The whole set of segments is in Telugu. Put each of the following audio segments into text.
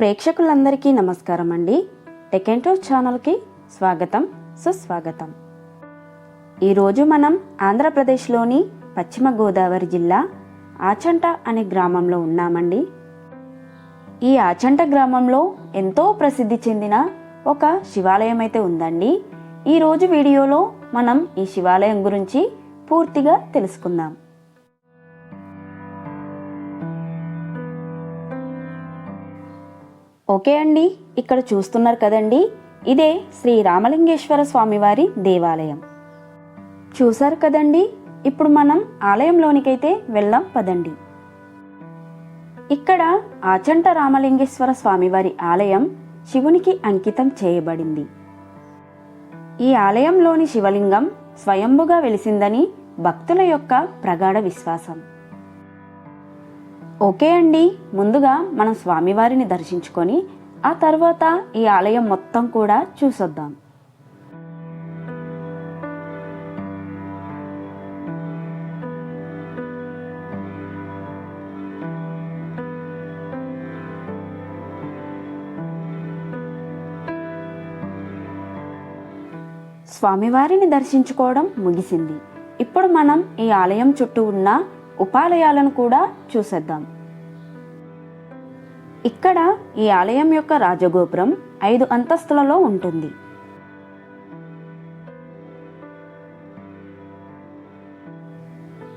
ప్రేక్షకులందరికీ నమస్కారం అండి. టెకెంటో ఛానల్కి స్వాగతం సుస్వాగతం. ఈరోజు మనం ఆంధ్రప్రదేశ్లోని పశ్చిమ గోదావరి జిల్లా ఆచంట అనే గ్రామంలో ఉన్నామండి. ఈ ఆచంట గ్రామంలో ఎంతో ప్రసిద్ధి చెందిన ఒక శివాలయం అయితే ఉందండి. ఈరోజు వీడియోలో మనం ఈ శివాలయం గురించి పూర్తిగా తెలుసుకుందాం. ఓకే అండి ఇక్కడ చూస్తున్నారు కదండి. ఇదే శ్రీ రామలింగేశ్వర స్వామివారి దేవాలయం. చూశారు కదండి? ఇప్పుడు మనం ఆలయంలోనికైతే వెళ్దాం పదండి. ఇక్కడ ఆచంట రామలింగేశ్వర స్వామివారి ఆలయం శివునికి అంకితం చేయబడింది. ఈ ఆలయంలోని శివలింగం స్వయంభుగా వెలిసిందని భక్తుల యొక్క ప్రగాఢ విశ్వాసం. ఓకే అండి. ముందుగా మనం స్వామివారిని దర్శించుకొని ఆ తర్వాత ఈ ఆలయం మొత్తం కూడా చూసొద్దాం. స్వామివారిని దర్శించుకోవడం ముగిసింది. ఇప్పుడు మనం ఈ ఆలయం చుట్టూ ఉన్న ఉపాలయాలను కూడా చూసేద్దాం. ఇక్కడ ఈ ఆలయం యొక్క రాజగోపురం ఐదు అంతస్తులలో ఉంటుంది.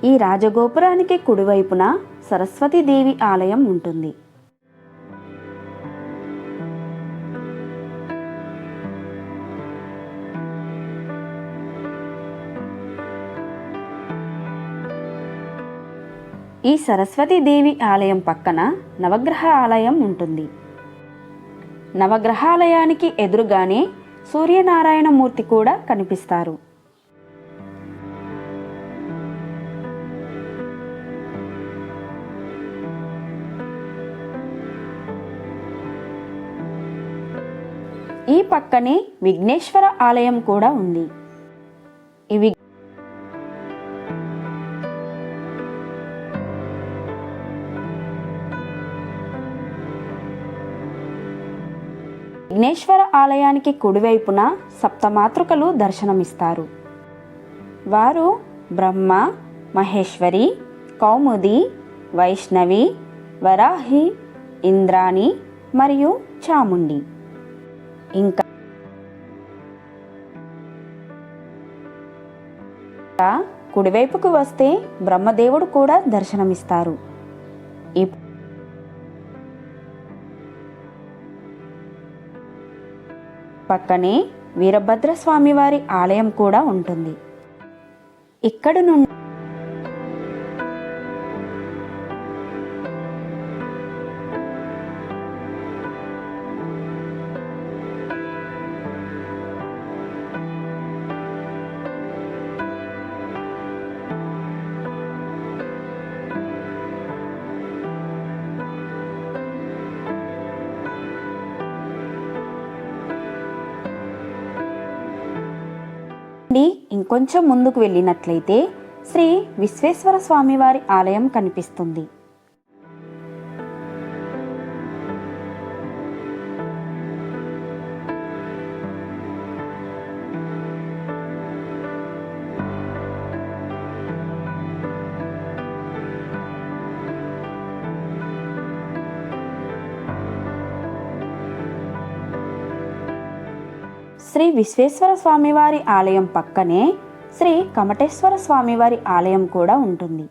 ఈ రాజగోపురానికి కుడివైపున సరస్వతీదేవి ఆలయం ఉంటుంది. ఈ సరస్వతీదేవి ఆలయం పక్కన నవగ్రహ ఆలయం ఉంటుంది. నవగ్రహాలయానికి ఎదురుగానే సూర్యనారాయణ మూర్తి కూడా కనిపిస్తారు. ఈ పక్కనే విఘ్నేశ్వర ఆలయం కూడా ఉంది. ఇవి విఘ్నేశ్వర ఆలయానికి కుడివైపున సప్తమాతృకలు దర్శనమిస్తారు. వారు బ్రహ్మ మహేశ్వరి కౌముది వైష్ణవి వరాహి ఇంద్రాణి మరియు చాముండి. ఇంకా కుడివైపుకు వస్తే బ్రహ్మదేవుడు కూడా దర్శనమిస్తారు. ఇప్పుడు పక్కనే వీరభద్ర స్వామి వారి ఆలయం కూడా ఉంటుంది. ఇక్కడ నుండి నుండి ఇంకొంచెం ముందుకు వెళ్ళినట్లయితే శ్రీ విశ్వేశ్వర స్వామివారి ఆలయం కనిపిస్తుంది. శ్రీ విశ్వేశ్వర స్వామివారి ఆలయం పక్కనే శ్రీ కమటేశ్వర స్వామివారి ఆలయం కూడా ఉంటుంది.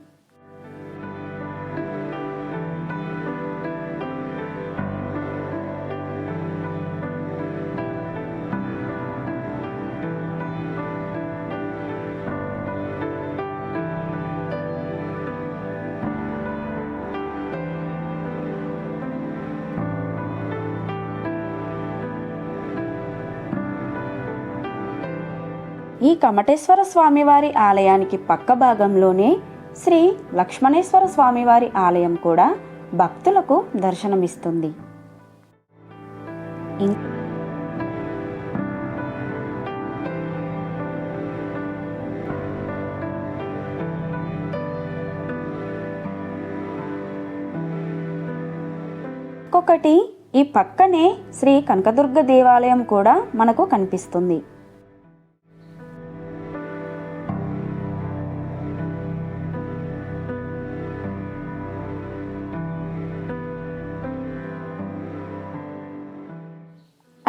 ఈ కమటేశ్వర స్వామివారి ఆలయానికి పక్క భాగంలోనే శ్రీ లక్ష్మణేశ్వర స్వామివారి ఆలయం కూడా భక్తులకు దర్శనమిస్తుంది. ఇం- ఇంకొకటి ఈ పక్కనే శ్రీ కనకదుర్గ దేవాలయం కూడా మనకు కనిపిస్తుంది.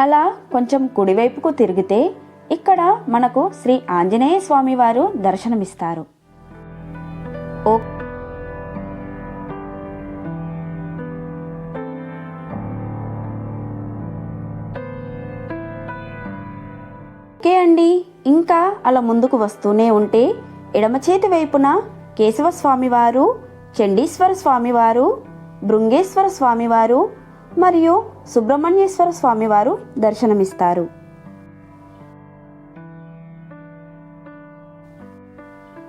అలా కొంచెం కుడివైపుకు తిరిగితే ఇక్కడ మనకు శ్రీ ఆంజనేయ స్వామి వారు దర్శనమిస్తారు. ఓ ఓకే అండి. ఇంకా అలా ముందుకు వస్తూనే ఉంటే ఎడమ చేతి వైపున కేశవ స్వామివారు చండీశ్వర స్వామివారు బృంగేశ్వర స్వామివారు మరియు సుబ్రహ్మణ్యేశ్వర స్వామివారు దర్శనమిస్తారు.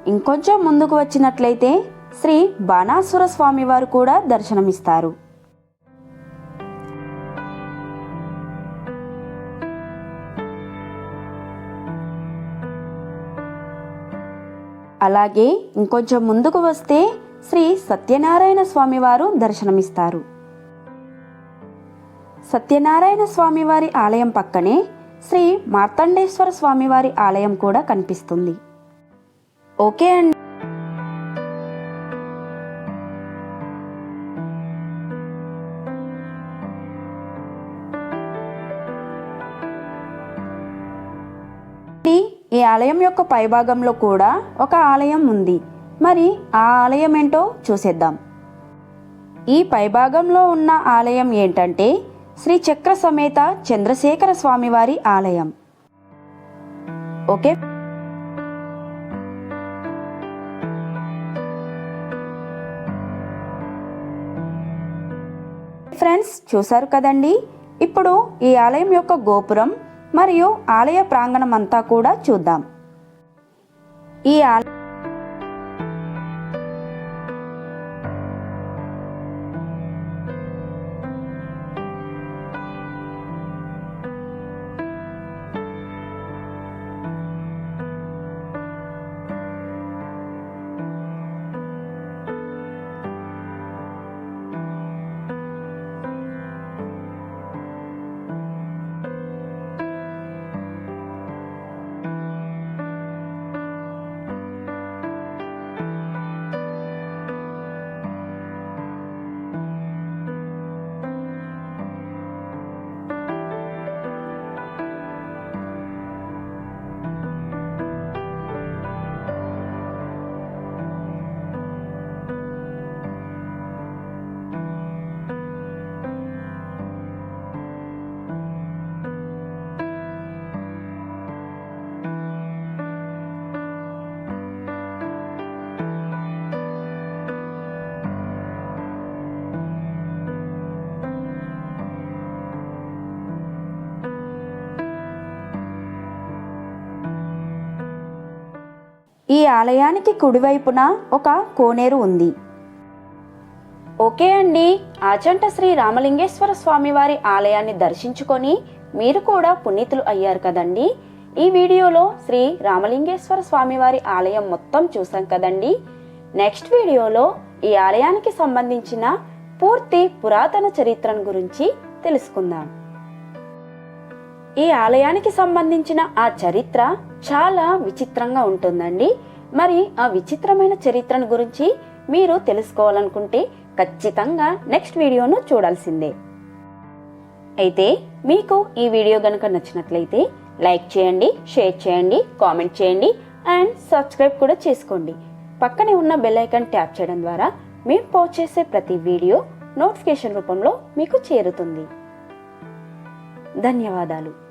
ఇంకొంచెం ముందుకు వచ్చినట్లయితే శ్రీ బాణాసుర స్వామివారు కూడా దర్శనమిస్తారు. అలాగే ఇంకొంచెం ముందుకు వస్తే శ్రీ సత్యనారాయణ స్వామివారు దర్శనమిస్తారు. సత్యనారాయణ స్వామివారి ఆలయం పక్కనే శ్రీ మార్తండేశ్వర స్వామివారి ఆలయం కూడా కనిపిస్తుంది. ఓకే అండి. ఈ ఆలయం యొక్క పైభాగంలో కూడా ఒక ఆలయం ఉంది. మరి ఆ ఆలయం ఏంటో చూసేద్దాం. ఈ పైభాగంలో ఉన్న ఆలయం ఏంటంటే శ్రీ చక్ర సమేత చంద్రశేఖర స్వామివారి ఆలయం. ఓకే? ఫ్రెండ్స్ చూశారు కదండి? ఇప్పుడు ఈ ఆలయం యొక్క గోపురం మరియు ఆలయ ప్రాంగణం అంతా కూడా చూద్దాం. ఈ ఆలయం ఈ ఆలయానికి కుడివైపున ఒక కోనేరు ఉంది. ఓకే అండి. ఆచంట శ్రీ రామలింగేశ్వర స్వామివారి ఆలయాన్ని దర్శించుకొని మీరు కూడా పునీతులు అయ్యారు కదండి. ఈ వీడియోలో శ్రీ రామలింగేశ్వర స్వామివారి ఆలయం మొత్తం చూసాం కదండి. నెక్స్ట్ వీడియోలో ఈ ఆలయానికి సంబంధించిన పూర్తి పురాతన చరిత్రను గురించి తెలుసుకుందాం. ఈ ఆలయానికి సంబంధించిన ఆ చరిత్ర చాలా విచిత్రంగా ఉంటుందండి. మరి ఆ విచిత్రమైన చరిత్రను గురించి మీరు తెలుసుకోవాలనుకుంటే ఖచ్చితంగా నెక్స్ట్ వీడియోను చూడాల్సిందే. అయితే మీకు ఈ వీడియో గనుక నచ్చినట్లయితే లైక్ చేయండి షేర్ చేయండి కామెంట్ చేయండి అండ్ సబ్స్క్రైబ్ కూడా చేసుకోండి. పక్కనే ఉన్న బెల్ ఐకాన్ ట్యాప్ చేయడం ద్వారా మేము పోస్ట్ చేసే ప్రతి వీడియో నోటిఫికేషన్ రూపంలో మీకు చేరుతుంది. ధన్యవాదాలు.